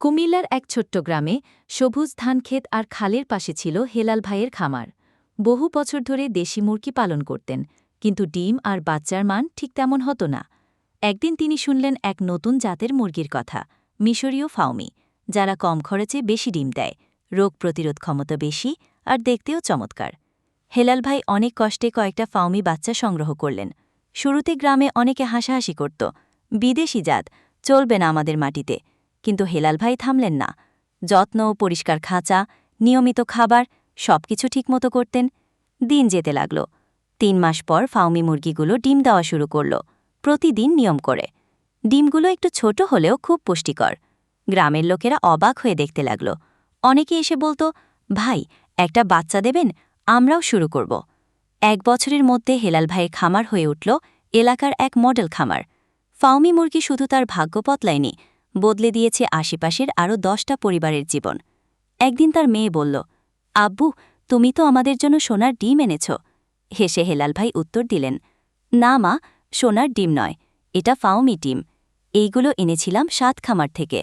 কুমিল্লার এক ছোট্ট গ্রামে সবুজ ধানক্ষেত আর খালের পাশে ছিল হেলাল ভাইয়ের খামার। বহু বছর ধরে দেশি মুরগি পালন করতেন, কিন্তু ডিম আর বাচ্চার মান ঠিক তেমন হতো না। একদিন তিনি শুনলেন এক নতুন জাতের মুরগির কথা, মিশরীয় ফাউমি যারা কম খরচে বেশি ডিম দেয়, রোগ প্রতিরোধ ক্ষমতা বেশি আর দেখতেও চমৎকার। হেলাল ভাই অনেক কষ্টে কয়েকটা ফাউমি বাচ্চা সংগ্রহ করলেন। শুরুতে গ্রামে অনেকে হাসাহাসি করত, বিদেশি জাত, চলবে না আমাদের মাটিতে। কিন্তু হেলাল ভাই থামলেন না। যত্ন, পরিষ্কার খাঁচা, নিয়মিত খাবার সব সবকিছু ঠিকমতো করতেন। দিন যেতে লাগল। তিন মাস পর ফাউমি মুরগিগুলো ডিম দেওয়া শুরু করল। প্রতিদিন নিয়ম করে। ডিমগুলো একটু ছোট হলেও খুব পুষ্টিকর। গ্রামের লোকেরা অবাক হয়ে দেখতে লাগল। অনেকে এসে বলতো, ভাই, একটা বাচ্চা দেবেন, আমরাও শুরু করব। এক বছরের মধ্যে হেলাল ভাইয়ের খামার হয়ে উঠল এলাকার এক মডেল খামার। ফাউমি মুরগি শুধু তার ভাগ্য পতলায়নি বদলে দিয়েছে আশেপাশের আরও দশটা পরিবারের জীবন। একদিন তার মেয়ে বলল, আব্বু, তুমি তো আমাদের জন্য সোনার ডিম এনেছ। হেসে হেলাল ভাই উত্তর দিলেন, না মা, সোনার ডিম নয়, এটা ফাউমি ডিম। এইগুলো এনেছিলাম সাত খামার থেকে।